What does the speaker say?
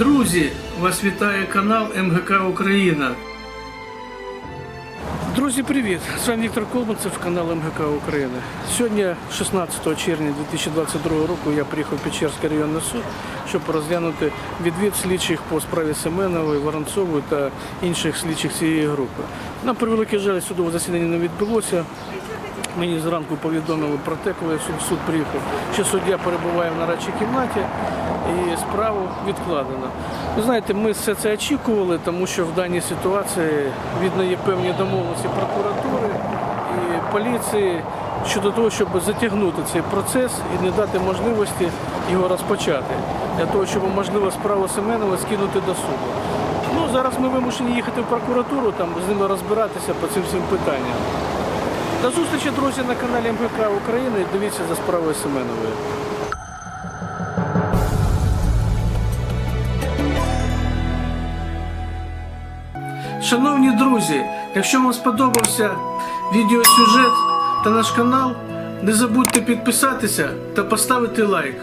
Друзі, вас вітає канал МГК Україна. Друзі, привіт! З вами Віктор Колманцев, канал МГК України. Сьогодні, 16 червня 2022 року, я приїхав в Печерський районний суд, щоб розглянути відвід слідчих по справі Семенової, Воронцової та інших слідчих цієї групи. На превеликий жаль, судове засідання не відбулося. Мені зранку повідомили про те, коли я суд приїхав, що суддя перебуває в нарадчій кімнаті і справу відкладено. Ви знаєте, ми все це очікували, тому що в даній ситуації видно є певні домовленості прокуратури і поліції щодо того, щоб затягнути цей процес і не дати можливості його розпочати, для того, щоб можливо справу Семенова скинути до суду. Ну, зараз ми вимушені їхати в прокуратуру, там з ними розбиратися по цим всім питанням. До зустрічі, друзі, на каналі МГК України. Дивіться за справою Семенової. Шановні друзі, якщо вам сподобався відеосюжет та наш канал, не забудьте підписатися та поставити лайк.